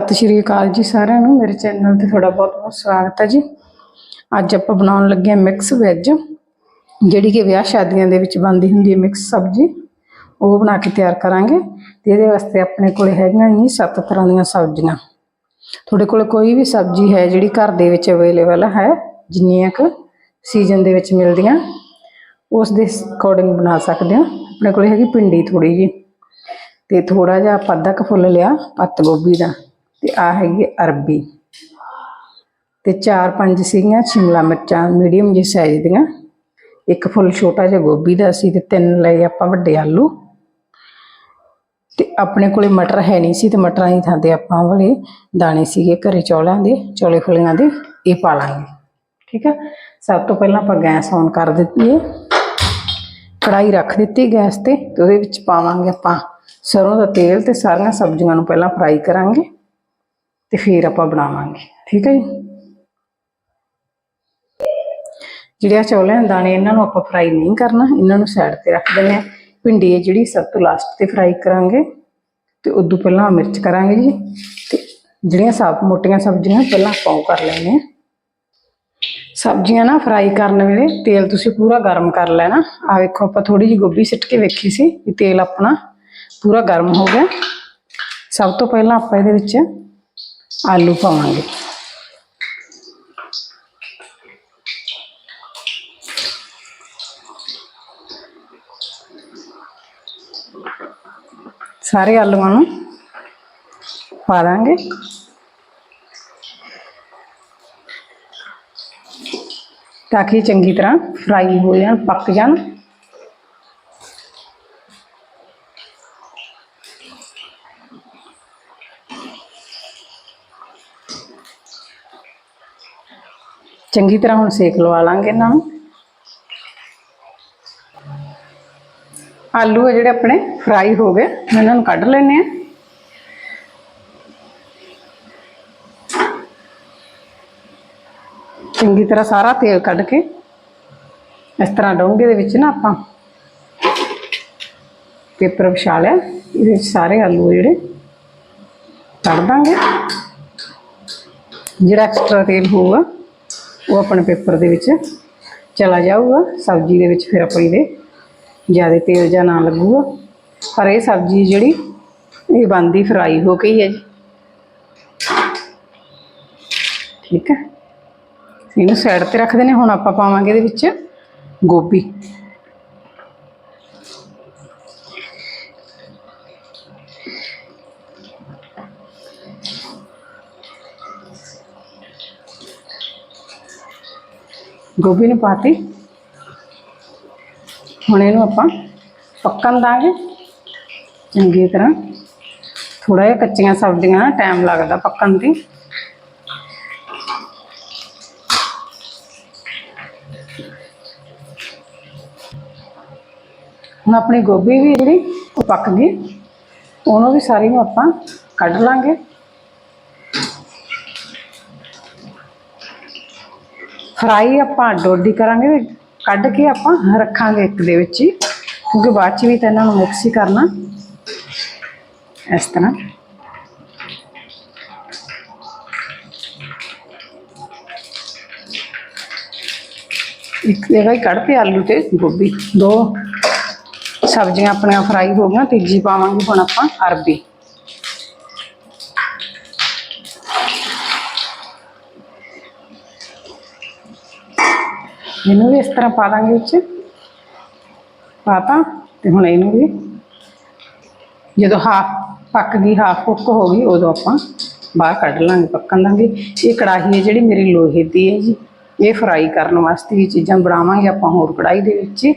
ਸਤਿ ਸ਼੍ਰੀ ਅਕਾਲ ਜੀ ਸਾਰਿਆਂ ਨੂੰ। ਮੇਰੇ ਚੈਨਲ ਤੇ ਤੁਹਾਡਾ ਬਹੁਤ ਬਹੁਤ ਸਵਾਗਤ ਹੈ ਜੀ। ਅੱਜ ਆਪਾਂ ਬਣਾਉਣ ਲੱਗੇ ਹਾਂ ਮਿਕਸ ਵੈਜ ਜਿਹੜੀ ਕਿ ਵਿਆਹ ਸ਼ਾਦੀਆਂ ਦੇ ਵਿੱਚ ਬਣਦੀ ਹੁੰਦੀ ਹੈ ਮਿਕਸ ਸਬਜ਼ੀ। ਉਹ ਬਣਾ ਕੇ ਤਿਆਰ ਕਰਾਂਗੇ ਤੇ ਇਹਦੇ ਵਾਸਤੇ ਆਪਣੇ ਕੋਲ ਹੈਗੀਆਂ ਜੀ ਸੱਤ ਤਰ੍ਹਾਂ ਦੀਆਂ ਸਬਜ਼ੀਆਂ। ਤੁਹਾਡੇ ਕੋਲ ਕੋਈ ਵੀ ਸਬਜ਼ੀ ਹੈ ਜਿਹੜੀ ਘਰ ਦੇ ਵਿੱਚ ਅਵੇਲੇਬਲ ਹੈ, ਜਿੰਨੀਆਂ ਕੁ ਸੀਜ਼ਨ ਦੇ ਵਿੱਚ ਮਿਲਦੀਆਂ, ਉਸ ਦੇ ਅਕੋਰਡਿੰਗ ਬਣਾ ਸਕਦੇ ਹਾਂ। ਆਪਣੇ ਕੋਲ ਹੈਗੀ ਪਿੰਡੀ ਥੋੜੀ ਜੀ ਤੇ ਥੋੜਾ ਜਿਹਾ ਆਪਾਂ ਅੱਧਾ ਕੁ ਫੁੱਲ ਲਿਆ, ਪੱਤ ਗੋਭੀ ਦਾ। ਤੇ ਆ ਹੈਗੀ ਅਰਬੀ। ਤੇ ਚਾਰ ਪੰਜ ਸੀਗੀਆਂ ਸ਼ਿਮਲਾ ਮਿਰਚਾਂ, ਮੀਡੀਅਮ ਜਿਹੇ ਸਾਈਜ਼ ਦੀਆਂ। ਇੱਕ ਫੁੱਲ ਛੋਟਾ ਜਿਹਾ ਗੋਭੀ ਦਾ ਸੀ ਤੇ ਤਿੰਨ ਲਏ ਆਪਾਂ ਵੱਡੇ ਆਲੂ। ਤੇ ਆਪਣੇ ਕੋਲੇ ਮਟਰ ਹੈ ਨਹੀਂ ਸੀ ਤੇ ਮਟਰਾਂ ਦੀ ਥਾਂ ਤੇ ਆਪਾਂ ਵਾਲੇ ਦਾਣੇ ਸੀਗੇ ਘਰੇ ਚੌਲਾਂ ਦੇ, ਚੌਲੇ ਫੁੱਲੀਆਂ ਦੇ, ਇਹ ਪਾ ਲਾਂਗੇ। ਠੀਕ ਆ? ਸਭ ਤੋਂ ਪਹਿਲਾਂ ਆਪਾਂ ਗੈਸ ਔਨ ਕਰ ਦਿੱਤੀ ਹੈ ਕੜਾਈ ਰੱਖ ਦਿੱਤੀ ਗੈਸ ਤੇ ਤੇ ਉਹਦੇ ਵਿੱਚ ਪਾਵਾਂਗੇ ਆਪਾਂ ਸਰੋਂ ਦਾ ਤੇਲ ਤੇ ਸਾਰੀਆਂ ਸਬਜ਼ੀਆਂ ਨੂੰ ਪਹਿਲਾਂ ਫਰਾਈ ਕਰਾਂਗੇ। ਤੇ ਫਿਰ ਆਪਾਂ ਬਣਾਵਾਂਗੇ। ਠੀਕ ਹੈ ਜੀ? ਜਿਹੜਿਆ ਚੌਲਿਆਂ ਦੇ ਦਾਣੇ, ਇਹਨਾਂ ਨੂੰ ਆਪਾਂ ਫਰਾਈ ਨਹੀਂ ਕਰਨਾ। ਇਹਨਾਂ ਨੂੰ ਸਾਈਡ ਤੇ ਰੱਖ ਦਿੰਦੇ ਆ ਭਿੰਡੀ ਹੈ ਜਿਹੜੀ, ਸਭ ਤੋਂ ਲਾਸਟ ਤੇ ਫਰਾਈ ਕਰਾਂਗੇ। ਤੇ ਉਦੋਂ ਪਹਿਲਾਂ ਮਿਰਚ ਕਰਾਂਗੇ ਜੀ। ਤੇ ਜਿਹੜੀਆਂ ਸਾਫ਼ ਮੋਟੀਆਂ ਸਬਜ਼ੀਆਂ ਪਹਿਲਾਂ ਆਪਾਂ ਉਹ ਕਰ ਲੈਣੇ ਆ ਸਬਜ਼ੀਆਂ ਨਾ ਫਰਾਈ ਕਰਨ ਵੇਲੇ ਤੇਲ ਤੁਸੀਂ ਪੂਰਾ ਗਰਮ ਕਰ ਲੈਣਾ। ਆ ਵੇਖੋ, ਆਪਾਂ ਥੋੜੀ ਜਿਹੀ ਗੋਭੀ ਸਿੱਟ ਕੇ ਵੇਖੀ ਸੀ ਵੀ ਤੇਲ ਆਪਣਾ ਪੂਰਾ ਗਰਮ ਹੋ ਗਿਆ। ਸਭ ਤੋਂ ਪਹਿਲਾਂ ਆਪਾਂ ਇਹਦੇ ਵਿੱਚ ਆਲੂ ਪਾਵਾਂਗੇ। ਸਾਰੇ ਆਲੂਆਂ ਨੂੰ ਪਾ ਦਾਂਗੇ। ਤਾਂ ਕਿ ਚੰਗੀ ਤਰ੍ਹਾਂ ਫਰਾਈ ਹੋ ਜਾਣ, ਪੱਕ ਜਾਣ। ਚੰਗੀ ਤਰ੍ਹਾਂ ਹੁਣ ਸੇਕ ਲਵਾ ਲਾਂਗੇ ਇਹਨਾਂ ਨੂੰ। ਆਲੂ ਆ ਜਿਹੜੇ ਆਪਣੇ ਫਰਾਈ ਹੋ ਗਏ ਹੁਣ ਇਹਨਾਂ ਨੂੰ ਕੱਢ ਲੈਣੇ ਆ ਚੰਗੀ ਤਰ੍ਹਾਂ ਸਾਰਾ ਤੇਲ ਕੱਢ ਕੇ ਇਸ ਤਰ੍ਹਾਂ ਡੋਂਗੇ ਦੇ ਵਿੱਚ ਨਾ ਆਪਾਂ। ਪੇਪਰ ਵਿਛਾ ਲਿਆ, ਇਹਦੇ ਵਿੱਚ ਸਾਰੇ ਆਲੂ ਜਿਹੜੇ। ਕੱਢ ਦਾਂਗੇ। ਜਿਹੜਾ ਐਕਸਟਰਾ ਤੇਲ ਹੋਊਗਾ ਉਹ ਆਪਣੇ ਪੇਪਰ ਦੇ ਵਿੱਚ ਚਲਾ ਜਾਊਗਾ, ਸਬਜ਼ੀ ਦੇ ਵਿੱਚ ਫਿਰ ਆਪਾਂ ਇਹਦੇ ਜ਼ਿਆਦਾ ਤੇਲ ਜਾਂ ਨਾ ਲੱਗੂਗਾ। ਪਰ ਇਹ ਸਬਜ਼ੀ ਜਿਹੜੀ, ਇਹ ਬੰਦੀ ਫਰਾਈ ਹੋ ਗਈ ਹੈ ਜੀ। ਠੀਕ ਹੈ। ਇਹਨੂੰ ਸਾਈਡ ਤੇ ਰੱਖ ਦਿੰਦੇ ਹੁਣ ਆਪਾਂ ਪਾਵਾਂਗੇ ਇਹਦੇ ਵਿੱਚ ਗੋਭੀ। ਗੋਭੀ ਨੂੰ ਪਾਤੀ। ਹੁਣ ਇਹਨੂੰ ਆਪਾਂ ਪੱਕਣ ਦਾਂਗੇ। ਚੰਗੀ ਤਰ੍ਹਾਂ। ਥੋੜਾ ਜਿਹਾ ਕੱਚੀਆਂ ਸਬਜ਼ੀਆਂ, ਟਾਈਮ ਲੱਗਦਾ ਪੱਕਣ ਦੀ। ਹੁਣ ਆਪਣੀ ਗੋਭੀ ਵੀ ਜਿਹੜੀ ਉਹ ਪੱਕ ਗਈ। ਉਹਨੂੰ ਵੀ ਸਾਰੀ ਨੂੰ ਆਪਾਂ ਕੱਢ ਲਾਂਗੇ। ਫਰਾਈ ਆਪਾਂ ਡੋਡੀ ਕਰਾਂਗੇ, ਕੱਢ ਕੇ ਆਪਾਂ ਰੱਖਾਂਗੇ ਇੱਕ ਦੇ ਵਿੱਚ ਹੀ। ਕਿਉਂਕਿ ਬਾਅਦ ਚ ਵੀ ਤਾਂ ਇਹਨਾਂ ਨੂੰ ਮਿਕਸ ਹੀ ਕਰਨਾ। ਇਸ ਤਰ੍ਹਾਂ। ਇੱਕ ਜਗ੍ਹਾ ਹੀ ਕੱਢ ਆਲੂ ਤੇ ਗੋਭੀ। ਦੋ ਸਬਜ਼ੀਆਂ ਆਪਣੀਆਂ ਫਰਾਈ ਹੋ ਗਈਆਂ, ਤੀਜੀ ਪਾਵਾਂਗੇ ਹੁਣ ਆਪਾਂ ਅਰਬੀ। ਇਹਨੂੰ ਵੀ ਇਸ ਤਰ੍ਹਾਂ ਪਾ ਦਾਂਗੇ ਵਿੱਚ। ਪਾਤਾ ਤੇ ਹੁਣ ਇਹਨੂੰ ਵੀ। ਜਦੋਂ ਹਾਫ ਪੱਕ ਗਈ ਹਾਫ ਕੁੱਕ ਹੋ ਗਈ, ਉਦੋਂ ਆਪਾਂ ਬਾਹਰ ਕੱਢ ਲਾਂਗੇ, ਪੱਕਣ ਲਾਂਗੇ ਇਹ ਕੜਾਹੀ ਹੈ ਜਿਹੜੀ ਮੇਰੀ ਲੋਹੇ ਦੀ ਹੈ ਜੀ। ਇਹ ਫਰਾਈ ਕਰਨ ਵਾਸਤੇ ਵੀ ਚੀਜ਼ਾਂ ਬਣਾਵਾਂਗੇ ਆਪਾਂ ਹੋਰ ਕੜਾਈ ਦੇ ਵਿੱਚ।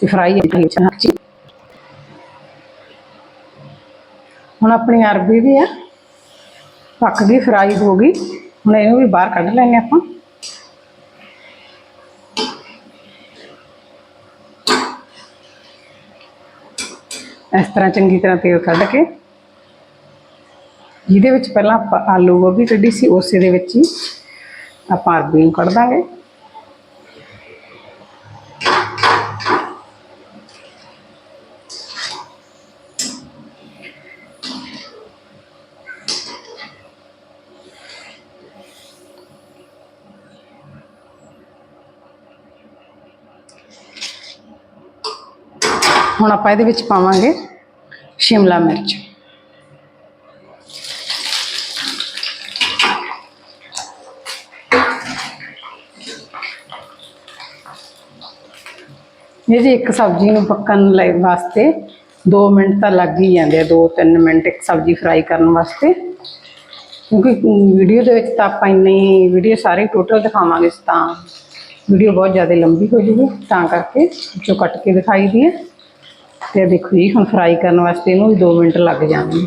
ਤੇ ਫਰਾਈ ਵਿੱਚ ਹੱਥੀ ਹੁਣ ਆਪਣੀ ਅਰਬੀ ਵੀ ਆ ਪੱਕ ਗਈ ਫਰਾਈ ਹੋ ਗਈ। ਹੁਣ ਇਹਨੂੰ ਵੀ ਬਾਹਰ ਕੱਢ ਲੈਣੇ ਆਪਾਂ। ਤਰ੍ਹਾਂ ਚੰਗੀ ਤਰ੍ਹਾਂ ਤੇਲ ਕੱਢ ਕੇ। ਜਿਹਦੇ ਵਿੱਚ ਪਹਿਲਾਂ ਆਪਾਂ ਆਲੂ ਗੋਭੀ ਕੱਢੀ ਸੀ, ਉਸੇ ਦੇ ਵਿੱਚ ਹੀ ਆਪਾਂ ਅਰਬੀ ਨੂੰ ਕੱਢ ਦਾਂਗੇ। ਹੁਣ ਆਪਾਂ ਇਹਦੇ ਵਿੱਚ ਪਾਵਾਂਗੇ ਸ਼ਿਮਲਾ ਮਿਰਚ ਇਹ ਜੀ ਇੱਕ ਸਬਜ਼ੀ ਨੂੰ ਪੱਕਣ ਲਈ ਵਾਸਤੇ 2 ਮਿੰਟ ਤਾਂ ਲੱਗ ਹੀ ਜਾਂਦੇ ਆ 2-3 ਮਿੰਟ ਇੱਕ ਸਬਜ਼ੀ ਫਰਾਈ ਕਰਨ ਵਾਸਤੇ ਕਿਉਂਕਿ ਵੀਡੀਓ ਦੇ ਵਿੱਚ ਤਾਂ ਆਪਾਂ ਇੰਨੀ ਵੀਡੀਓ ਸਾਰੇ ਟੋਟਲ ਦਿਖਾਵਾਂਗੇ ਤਾਂ ਵੀਡੀਓ ਬਹੁਤ ਜ਼ਿਆਦਾ ਲੰਬੀ ਹੋ ਜੂਗੀ ਤਾਂ ਕਰਕੇ ਜੋ ਕੱਟ ਕੇ ਦਿਖਾਈ ਦੀ ਹੈ ਤੇ ਦੇਖੋ ਜੀ, ਹੁਣ ਫਰਾਈ ਕਰਨ ਵਾਸਤੇ ਇਹਨੂੰ ਵੀ 2 ਮਿੰਟ ਲੱਗ ਜਾਣਗੇ।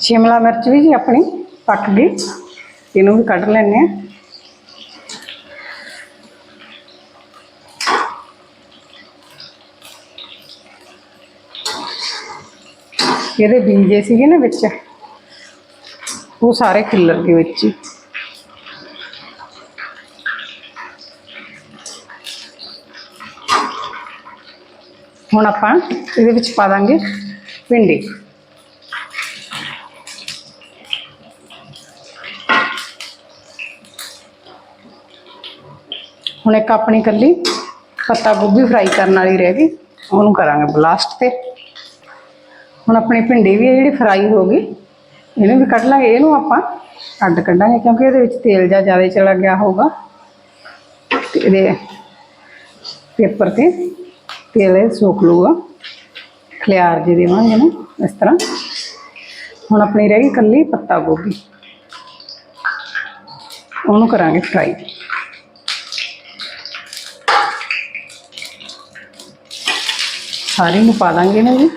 ਸ਼ਿਮਲਾ ਮਿਰਚ ਵੀ ਜੀ ਆਪਣੀ ਪੱਕ ਗਈ, ਇਹਨੂੰ ਵੀ ਕੱਢ ਲੈਂਦੇ ਹਾਂ। ਇਹਦੇ ਬੀਜੇ ਸੀਗੇ ਨਾ ਵਿੱਚ, ਉਹ ਸਾਰੇ ਖਿੱਲਰ ਗਏ ਵਿੱਚ ਹੀ। ਹੁਣ ਆਪਾਂ ਇਹਦੇ ਵਿੱਚ ਪਾ ਦਾਂਗੇ ਭਿੰਡੀ। ਹੁਣ ਇੱਕ ਆਪਣੀ ਕੱਲੀ ਪੱਤਾ ਗੋਭੀ ਫਰਾਈ ਕਰਨ ਵਾਲੀ ਰਹਿ ਗਈ, ਉਹਨੂੰ ਕਰਾਂਗੇ ਬਲਾਸਟ ਤੇ। ਹੁਣ ਆਪਣੀ ਭਿੰਡੀ ਵੀ ਹੈ ਜਿਹੜੀ ਫਰਾਈ ਹੋ ਗਈ, ਇਹਨੂੰ ਵੀ ਕੱਢ ਲਾਂਗੇ, ਇਹਨੂੰ ਆਪਾਂ ਅੱਡ ਕੱਢਾਂਗੇ ਕਿਉਂਕਿ ਇਹਦੇ ਵਿੱਚ ਤੇਲ ਜਿਹਾ ਜ਼ਿਆਦਾ ਚਲਾ ਗਿਆ ਹੋਊਗਾ। ਤੇ ਇਹਦੇ ਪੇਪਰ ਤੇ ਤੇਲ ਇਹ ਸੋਖ ਲੂਗਾ ਖਲਿਆਰ ਜੇ ਦੇਵਾਂਗੇ ਨਾ, ਇਸ ਤਰ੍ਹਾਂ। ਹੁਣ ਆਪਣੀ ਰਹਿ ਗਈ ਕੱਲੀ, ਪੱਤਾ ਗੋਭੀ। ਉਹਨੂੰ ਕਰਾਂਗੇ ਫਰਾਈ ਸਾਰੀ ਨੂੰ ਪਾ ਦਾਂਗੇ ਨਾ ਜੀ।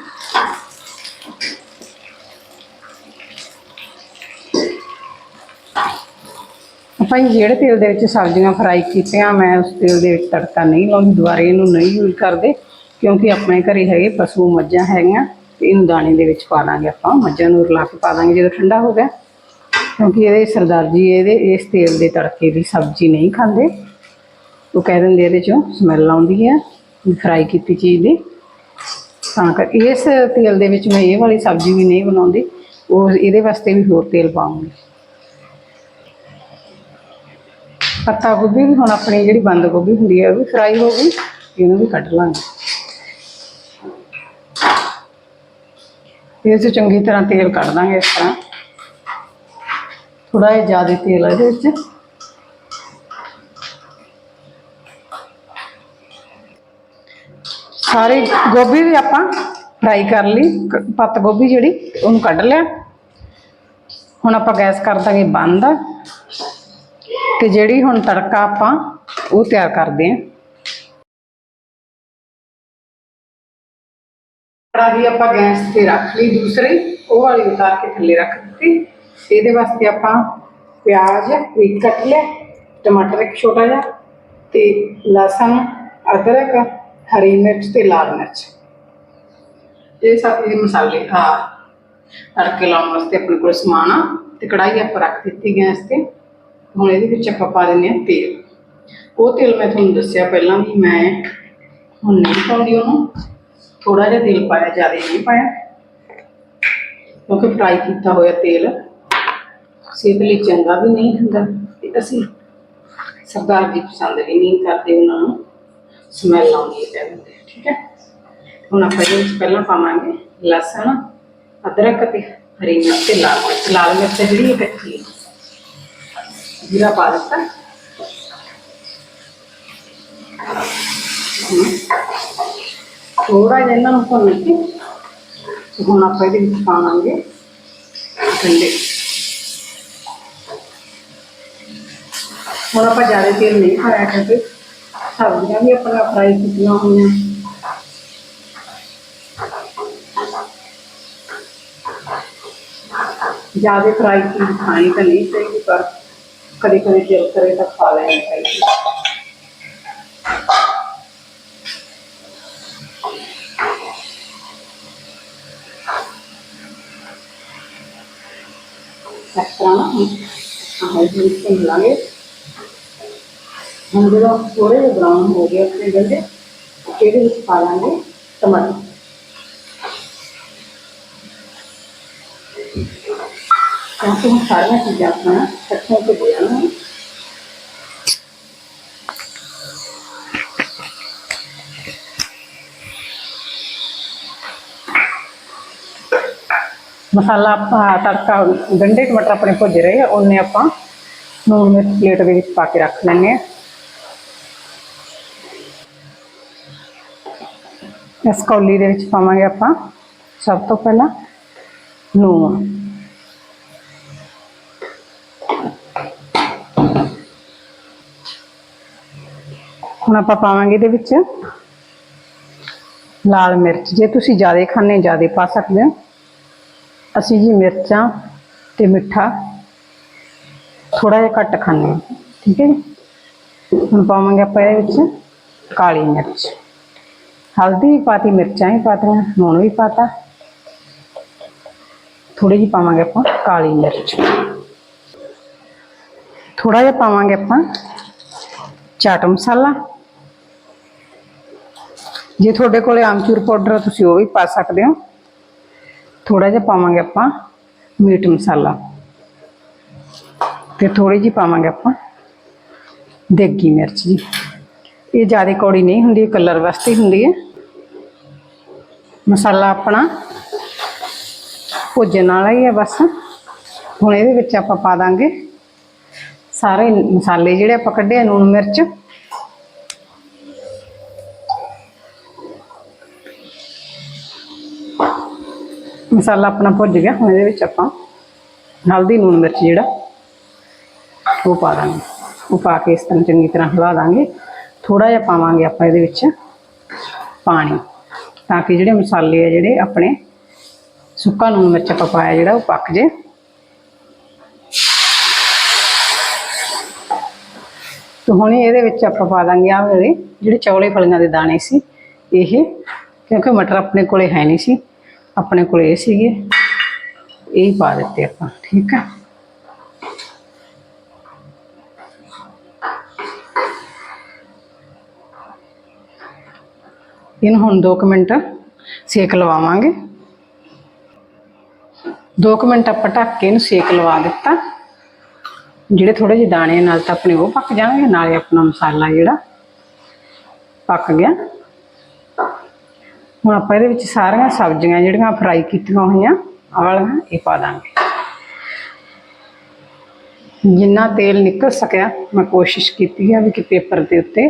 ਆਪਾਂ ਜੀ ਜਿਹੜੇ ਤੇਲ ਦੇ ਵਿੱਚ ਸਬਜ਼ੀਆਂ ਫਰਾਈ ਕੀਤੀਆਂ, ਮੈਂ ਉਸ ਤੇਲ ਦੇ ਵਿੱਚ ਤੜਕਾ ਨਹੀਂ ਲਾਉਂਦੀ, ਦੁਬਾਰੇ ਇਹਨੂੰ ਨਹੀਂ ਯੂਜ਼ ਕਰਦੇ, ਕਿਉਂਕਿ ਆਪਣੇ ਘਰੇ ਹੈਗੇ ਪਸ਼ੂ ਮੱਝਾਂ ਹੈਗੀਆਂ, ਤੇ ਇਹਨੂੰ ਦਾਣੇ ਦੇ ਵਿੱਚ ਪਾ ਦਾਂਗੇ ਆਪਾਂ, ਮੱਝਾਂ ਨੂੰ ਰਲਾ ਕੇ ਪਾ ਦਾਂਗੇ ਜਦੋਂ ਠੰਡਾ ਹੋ ਗਿਆ। ਕਿਉਂਕਿ ਇਹਦੇ ਸਰਦਾਰ ਜੀ ਇਹਦੇ, ਇਸ ਤੇਲ ਦੇ ਤੜਕੇ ਦੀ ਸਬਜ਼ੀ ਨਹੀਂ ਖਾਂਦੇ। ਉਹ ਕਹਿ ਦਿੰਦੇ ਇਹਦੇ ਚੋਂ ਸਮੈਲ ਆਉਂਦੀ ਹੈ ਫਰਾਈ ਕੀਤੀ ਚੀਜ਼ ਦੀ। ਤਾਂ ਕਰ, ਇਸ ਤੇਲ ਦੇ ਵਿੱਚ ਮੈਂ ਇਹ ਵਾਲੀ ਸਬਜ਼ੀ ਵੀ ਨਹੀਂ ਬਣਾਉਂਦੀ, ਉਹ ਇਹਦੇ ਵਾਸਤੇ ਵੀ ਹੋਰ ਤੇਲ ਪਾਉਂਗੀ। ਪੱਤਾ ਗੋਭੀ ਵੀ ਹੁਣ ਆਪਣੀ ਜਿਹੜੀ ਬੰਦ ਗੋਭੀ ਹੁੰਦੀ ਹੈ, ਉਹ ਵੀ ਫਰਾਈ ਹੋ ਗਈ ਇਹਨੂੰ ਵੀ ਕੱਢ ਲਾਂਗੇ। ਇਹ 'ਚ ਚੰਗੀ ਤਰ੍ਹਾਂ ਤੇਲ ਕੱਢ ਦਾਂਗੇ ਇਸ ਤਰ੍ਹਾਂ। ਥੋੜਾ ਜਿਹਾ ਜ਼ਿਆਦਾ ਤੇਲ ਹੈ ਇਹਦੇ ਵਿੱਚ। ਸਾਰੀ ਗੋਭੀ ਵੀ ਆਪਾਂ ਫਰਾਈ ਕਰ ਲਈ ਪੱਤ ਗੋਭੀ ਜਿਹੜੀ, ਉਹਨੂੰ ਕੱਢ ਲਿਆ। ਹੁਣ ਆਪਾਂ ਗੈਸ ਕਰ ਦਾਂਗੇ ਬੰਦ। ਤੇ ਜਿਹੜੀ ਹੁਣ ਤੜਕਾ ਆਪਾਂ ਉਹ ਤਿਆਰ ਕਰਦੇ ਆਂ ਕੜਾਹੀ ਆਪਾਂ ਗੈਸ ਤੇ ਰੱਖ ਲਈ ਦੂਸਰੀ, ਉਹ ਵਾਲੀ ਉਤਾਰ ਕੇ ਥੱਲੇ ਰੱਖ ਦਿੱਤੀ। ਤੇ ਇਹਦੇ ਵਾਸਤੇ ਆਪਾਂ ਪਿਆਜ਼ ਇੱਕ ਕੱਟ ਲਿਆ ਟਮਾਟਰ ਇੱਕ ਛੋਟਾ ਜਿਹਾ ਤੇ ਲਸਣ, ਅਦਰਕ, ਹਰੀ ਮਿਰਚ ਤੇ ਲਾਲ ਮਿਰਚ। ਇਹ ਸਭ ਇਹ ਮਸਾਲੇ ਆ ਤੜਕੇ ਲਾਉਣ ਵਾਸਤੇ ਆਪਣੇ ਕੋਲ ਸਮਾਨ ਆ ਤੇ ਕੜਾਹੀ ਆਪਾਂ ਰੱਖ ਦਿੱਤੀ ਗੈਸ ਤੇ। ਹੁਣ ਇਹਦੇ ਵਿੱਚ ਆਪਾਂ ਪਾ ਦਿੰਦੇ ਹਾਂ ਤੇਲ। ਉਹ ਤੇਲ ਮੈਂ ਤੁਹਾਨੂੰ ਦੱਸਿਆ ਪਹਿਲਾਂ ਵੀ ਮੈਂ ਹੁਣ ਨਹੀਂ ਪਾਉਂਦੀ ਉਹਨੂੰ। ਥੋੜਾ ਜਿਹਾ ਤੇਲ ਪਾਇਆ, ਜ਼ਿਆਦਾ ਨਹੀਂ ਪਾਇਆ। ਕਿਉਂਕਿ ਫਰਾਈ ਕੀਤਾ ਹੋਇਆ ਤੇਲ, ਸਿਹਤ ਲਈ ਚੰਗਾ ਵੀ ਨਹੀਂ ਹੁੰਦਾ। ਤੇ ਅਸੀਂ ਸਰਦਾਰ ਜੀ ਪਸੰਦ ਵੀ ਨਹੀਂ ਕਰਦੇ ਉਹਨਾਂ ਨੂੰ। ਸਮੈਲ ਆਉਂਦੀ ਹੈ ਕਹਿੰਦੇ ਠੀਕ ਹੈ। ਹੁਣ ਆਪਾਂ ਇਹਦੇ ਵਿੱਚ ਪਹਿਲਾਂ ਪਾਵਾਂਗੇ ਲਸਣ, ਅਦਰਕ ਤੇ ਹਰੀ ਮਿਰਚ ਤੇ ਲਾਲ ਮਿਰਚ। ਲਾਲ ਮਿਰਚ ਜਿਹੜੀ ਹੈ ਕੱਚੀ ਹੈ। ਜੀਰਾ ਪਾ ਦਿੱਤਾ ਥੋੜਾ ਜਿਹਾ ਇਹਨਾਂ ਨੂੰ ਭੁੰਨ ਕੇ ਤੇ ਹੁਣ ਆਪਾਂ ਇਹਦੇ ਵਿੱਚ ਪਾਵਾਂਗੇ ਗੰਡੇ ਹੁਣ ਆਪਾਂ ਜ਼ਿਆਦਾ ਤੇਲ ਨਹੀਂ ਪਾਇਆ ਕਿਉਂਕਿ ਸਬਜ਼ੀਆਂ ਵੀ ਆਪਣਾ ਫਰਾਈ ਕੀਤੀਆਂ ਹੋਈਆਂ ਜ਼ਿਆਦਾ ਫਰਾਈ ਚੀਜ਼ ਖਾਣੀ ਤਾਂ ਨਹੀਂ ਚਾਹੀਦੀ ਪਰ ਕਦੇ ਕਦੇ ਦਿਲ ਕਰੇ ਤਾਂ ਖਾ ਲੈਣੀ ਚਾਹੀਦੀ ਇਸ ਤਰ੍ਹਾਂ ਨਾ ਆਹ ਜੀ ਭੁੰਨ ਲਾਂਗੇ ਹੁਣ ਜਦੋਂ ਥੋੜੇ संपूर्ण साधना मसाला तड़का गंढे टमाटर अपने भुज रहे हैं उन्हें आप लून मिर्च प्लेट के पा के रख लें इस कौली पावे आप सब तो पहला लून ਹੁਣ ਆਪਾਂ ਪਾਵਾਂਗੇ ਇਹਦੇ ਵਿੱਚ ਲਾਲ ਮਿਰਚ। ਜੇ ਤੁਸੀਂ ਜ਼ਿਆਦਾ ਖਾਣੇ ਜ਼ਿਆਦਾ ਪਾ ਸਕਦੇ ਹੋ। ਅਸੀਂ ਜੀ ਮਿਰਚਾਂ ਤੇ ਮਿੱਠਾ ਥੋੜਾ ਜਿਹਾ ਘੱਟ ਖਾਂਦੇ ਹਾਂ, ਠੀਕ ਹੈ ਜੀ? ਹੁਣ ਪਾਵਾਂਗੇ ਆਪਾਂ ਇਹਦੇ ਵਿੱਚ ਕਾਲੀ ਮਿਰਚ। ਹਲਦੀ ਵੀ ਪਾਤੀ, ਮਿਰਚਾਂ ਵੀ ਪਾਤੀਆਂ, ਲੂਣ ਵੀ ਪਾਤਾ। ਥੋੜੀ ਜਿਹੀ ਪਾਵਾਂਗੇ ਆਪਾਂ ਕਾਲੀ ਮਿਰਚ। ਥੋੜਾ ਜਿਹਾ ਪਾਵਾਂਗੇ ਆਪਾਂ ਚਾਟ ਮਸਾਲਾ। ਜੇ ਤੁਹਾਡੇ ਕੋਲੇ ਆਮਚੂਰ ਪਾਊਡਰ ਆ ਤੁਸੀਂ ਉਹ ਵੀ ਪਾ ਸਕਦੇ ਹੋ। ਥੋੜਾ ਜਿਹਾ ਪਾਵਾਂਗੇ ਆਪਾਂ ਮੀਟ ਮਸਾਲਾ। ਤੇ ਥੋੜੀ ਜਿਹੀ ਪਾਵਾਂਗੇ ਆਪਾਂ ਦੇਗੀ ਮਿਰਚ ਜੀ। ਇਹ ਜ਼ਿਆਦਾ ਕੌੜੀ ਨਹੀਂ ਹੁੰਦੀ ਕਲਰ ਵਾਸਤੇ ਹੁੰਦੀ ਹੈ। ਮਸਾਲਾ ਆਪਣਾ ਭੁੱਜਣ ਵਾਲਾ ਹੀ ਹੈ ਬਸ। ਹੁਣ ਇਹਦੇ ਵਿੱਚ ਆਪਾਂ ਪਾ ਦਾਂਗੇ ਸਾਰੇ ਮਸਾਲੇ ਜਿਹੜੇ ਆਪਾਂ ਕੱਢੇ ਆ, ਨੂਣ ਮਿਰਚ। ਮਸਾਲਾ ਆਪਣਾ ਭੁੱਜ ਗਿਆ, ਹੁਣ ਇਹਦੇ ਵਿੱਚ ਆਪਾਂ ਹਲਦੀ ਨੂਣ ਮਿਰਚ ਜਿਹੜਾ, ਉਹ ਪਾ ਦਾਂਗੇ। ਉਹ ਪਾ ਕੇ ਇਸ ਤਰ੍ਹਾਂ ਚੰਗੀ ਤਰ੍ਹਾਂ ਹਿਲਾ ਦਾਂਗੇ। ਥੋੜਾ ਜਿਹਾ ਪਾਵਾਂਗੇ ਆਪਾਂ ਇਹਦੇ ਵਿੱਚ ਪਾਣੀ, ਤਾਂ ਕਿ ਜਿਹੜੇ ਮਸਾਲੇ ਆ ਜਿਹੜੇ ਆਪਣੇ ਸੁੱਕਾ ਨੂਣ ਮਿਰਚ ਆਪਾਂ ਪਾਇਆ ਜਿਹੜਾ, ਉਹ ਪੱਕ ਜੇ। ਤੇ ਹੁਣ ਇਹਦੇ ਵਿੱਚ ਆਪਾਂ ਪਾ ਦਾਂਗੇ ਆਹ ਵੇਲੇ ਜਿਹੜੇ ਚੌਲੇ ਫਲੀਆਂ ਦੇ ਦਾਣੇ ਸੀ, ਇਹ ਕਿਉਂਕਿ ਮਟਰ ਆਪਣੇ ਕੋਲੇ ਹੈ ਨਹੀਂ ਸੀ। ਆਪਣੇ ਕੋਲ ਇਹ ਸੀਗੇ। ਇਹ ਹੀ ਪਾ ਦਿੱਤੇ ਆਪਾਂ ਠੀਕ ਹੈ ਇਹਨੂੰ ਹੁਣ 2 ਮਿੰਟ ਸੇਕ ਲਵਾਵਾਂਗੇ। 2 ਮਿੰਟ ਆਪਾਂ ਢੱਕ ਕੇ ਇਹਨੂੰ ਸੇਕ ਲਵਾ ਦਿੱਤਾ। ਜਿਹੜੇ ਥੋੜੇ ਜਿਹੇ ਦਾਣੇ ਆ, ਨਾਲ ਤਾਂ ਆਪਣੇ ਉਹ ਪੱਕ ਜਾਣਗੇ ਨਾਲੇ ਆਪਣਾ ਮਸਾਲਾ ਜਿਹੜਾ ਪੱਕ ਗਿਆ। ਹੁਣ ਆਪਾਂ ਇਹਦੇ ਵਿੱਚ ਸਾਰੀਆਂ ਸਬਜ਼ੀਆਂ ਜਿਹੜੀਆਂ ਫਰਾਈ ਕੀਤੀਆਂ ਹੋਈਆਂ, ਆਹ ਵਾਲੀਆਂ ਇਹ ਪਾ ਦਾਂਗੇ। ਜਿੰਨਾ ਤੇਲ ਨਿਕਲ ਸਕਿਆ, ਮੈਂ ਕੋਸ਼ਿਸ਼ ਕੀਤੀ ਹੈ ਵੀ ਕਿ ਪੇਪਰ ਦੇ ਉੱਤੇ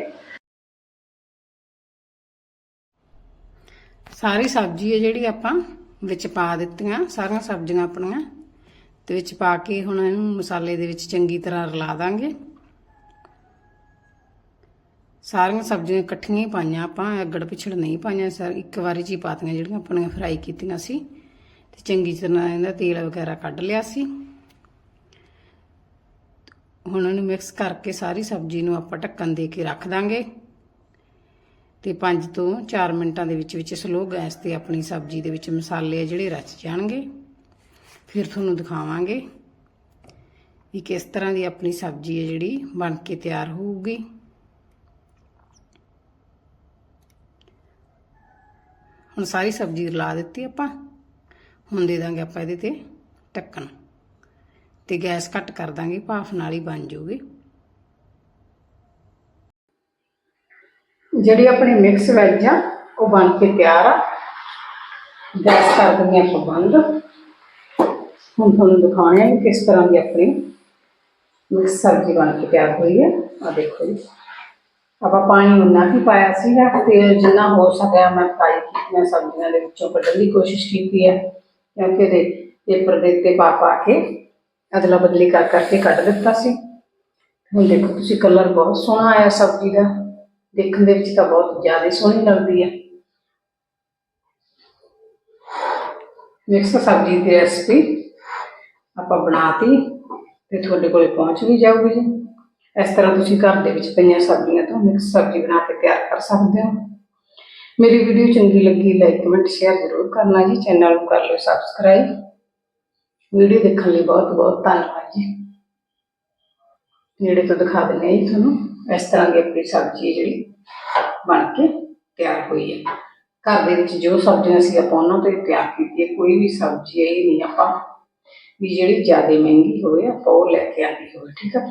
ਸਾਰੀ ਸਬਜ਼ੀ ਹੈ ਜਿਹੜੀ ਆਪਾਂ ਵਿੱਚ ਪਾ ਦਿੱਤੀਆਂ, ਸਾਰੀਆਂ ਸਬਜ਼ੀਆਂ ਆਪਣੀਆਂ, ਤੇ ਵਿੱਚ ਪਾ ਕੇ ਹੁਣ ਇਹਨੂੰ ਮਸਾਲੇ ਦੇ ਵਿੱਚ ਚੰਗੀ ਤਰ੍ਹਾਂ ਰਲਾ ਦਾਂਗੇ। ਸਾਰੀਆਂ ਸਬਜ਼ੀਆਂ ਇਕੱਠੀਆਂ ਹੀ ਪਾਈਆਂ, ਆਪਾਂ ਅੱਗੜ ਪਿਛੜ ਨਹੀਂ ਪਾਈਆਂ, ਸਰ, ਇੱਕ ਵਾਰੀ ਚ ਹੀ ਪਾਤੀਆਂ ਜਿਹੜੀਆਂ ਆਪਣੀਆਂ ਫਰਾਈ ਕੀਤੀਆਂ ਸੀ। ਤੇ ਚੰਗੀ ਤਰ੍ਹਾਂ ਇਹਦਾ ਤੇਲ ਵਗੈਰਾ ਕੱਢ ਲਿਆ ਸੀ। ਹੁਣ ਇਹਨੂੰ ਮਿਕਸ ਕਰਕੇ ਸਾਰੀ ਸਬਜ਼ੀ ਨੂੰ ਆਪਾਂ ਢੱਕਣ ਦੇ ਕੇ ਰੱਖ ਦਾਂਗੇ। ਤੇ 5 ਤੋਂ 4 ਮਿੰਟਾਂ ਦੇ ਵਿੱਚ ਵਿੱਚ ਸਲੋ ਗੈਸ ਤੇ ਆਪਣੀ ਸਬਜ਼ੀ ਦੇ ਵਿੱਚ ਮਸਾਲੇ ਆ ਜਿਹੜੇ ਰਚ ਜਾਣਗੇ। ਫਿਰ ਤੁਹਾਨੂੰ ਦਿਖਾਵਾਂਗੇ ਵੀ ਕਿਸ ਤਰ੍ਹਾਂ ਦੀ ਆਪਣੀ ਸਬਜ਼ੀ ਹੈ ਜਿਹੜੀ ਬਣ ਕੇ ਤਿਆਰ ਹੋਊਗੀ। ਹੁਣ ਸਾਰੀ ਸਬਜ਼ੀ ਲਾ ਦਿੱਤੀ ਆਪਾਂ। ਹੁਣ ਦੇ ਦਾਂਗੇ ਆਪਾਂ ਇਹਦੇ ਤੇ ਢੱਕਣ। ਤੇ ਗੈਸ ਘੱਟ ਕਰ ਦਾਂਗੇ, ਭਾਫ ਨਾਲ ਹੀ ਬਣ ਜਾਊਗੀ। ਜਿਹੜੀ ਆਪਣੀ ਮਿਕਸ ਵੈਜ ਆ, ਉਹ ਬਣ ਕੇ ਤਿਆਰ ਆ। ਗੈਸ ਕਰ ਦਿੰਦੇ ਆਪਾਂ ਬੰਦ। ਹੁਣ ਤੁਹਾਨੂੰ ਦਿਖਾਉਣੇ ਆ ਕਿਸ ਤਰ੍ਹਾਂ ਦੀ ਆਪਣੀ ਮਿਕਸ ਸਬਜ਼ੀ ਬਣ ਕੇ ਤਿਆਰ ਹੋਈ ਹੈ। ਆ ਦੇਖੋ ਜੀ। ਆਪਾਂ ਪਾਣੀ ਉਨਾ ਹੀ ਪਾਇਆ ਸੀਗਾ ਤੇਲ ਜਿੰਨਾ ਹੋ ਸਕਿਆ ਮੈਂ ਫਰਾਈ ਕੀਤੀਆਂ ਸਬਜ਼ੀਆਂ ਦੇ ਵਿੱਚੋਂ ਕੱਢਣ ਦੀ ਕੋਸ਼ਿਸ਼ ਕੀਤੀ ਹੈ। ਕਿਉਂਕਿ ਦੇ ਪੇਪਰ ਦੇ ਉੱਤੇ ਪਾ ਪਾ ਕੇ ਅਦਲਾ ਬਦਲੀ ਕਰ ਕਰਕੇ ਕੱਢ ਦਿੱਤਾ ਸੀ। ਹੁਣ ਦੇਖੋ ਤੁਸੀਂ ਕਲਰ ਬਹੁਤ ਸੋਹਣਾ ਆਇਆ ਸਬਜ਼ੀ ਦਾ। ਦੇਖਣ ਦੇ ਵਿੱਚ ਤਾਂ ਬਹੁਤ ਜ਼ਿਆਦਾ ਸੋਹਣੀ ਲੱਗਦੀ ਹੈ। ਮਿਕਸ ਸਬਜ਼ੀ ਦੀ ਰੈਸਪੀ ਆਪਾਂ ਬਣਾਤੀ ਤੇ ਤੁਹਾਡੇ ਕੋਲੇ ਪਹੁੰਚ ਵੀ ਜਾਊਗੀ ਜੀ। ਇਸ ਤਰ੍ਹਾਂ ਤੁਸੀਂ ਘਰ ਦੇ ਵਿੱਚ ਪਈਆਂ ਸਬਜ਼ੀਆਂ ਤੋਂ ਮਿਕਸ ਸਬਜ਼ੀ ਬਣਾ ਕੇ ਤਿਆਰ ਕਰ ਸਕਦੇ ਹੋ। ਮੇਰੀ ਵੀਡੀਓ ਚੰਗੀ ਲੱਗੀ ਲਾਈਕ ਕਮੈਂਟ ਸ਼ੇਅਰ ਜ਼ਰੂਰ ਕਰਨਾ ਜੀ। ਚੈਨਲ ਨੂੰ ਕਰ ਲਿਓ ਸਬਸਕ੍ਰਾਈਬ ਵੀਡੀਓ ਦੇਖਣ ਲਈ ਬਹੁਤ ਬਹੁਤ ਧੰਨਵਾਦ ਜੀ। ਨੇੜੇ ਤੋਂ ਦਿਖਾ ਦਿੰਦੇ ਹਾਂ ਜੀ ਤੁਹਾਨੂੰ। ਇਸ ਤਰ੍ਹਾਂ ਦੀ ਆਪਣੀ ਸਬਜ਼ੀ ਹੈ ਜਿਹੜੀ ਬਣ ਕੇ ਤਿਆਰ ਹੋਈ ਹੈ। ਘਰ ਦੇ ਵਿੱਚ ਜੋ ਸਬਜ਼ੀਆਂ ਸੀ ਆਪਾਂ ਉਹਨਾਂ ਤੋਂ ਹੀ ਤਿਆਰ ਕੀਤੀ ਹੈ। ਕੋਈ ਵੀ ਸਬਜ਼ੀ ਇਹ ਨਹੀਂ ਆਪਾਂ ਵੀ ਜਿਹੜੀ ਜ਼ਿਆਦਾ ਮਹਿੰਗੀ ਹੋਵੇ ਆਪਾਂ ਉਹ ਲੈ ਕੇ ਆਉਂਦੀ ਹੋਵੇ ਠੀਕ ਹੈ।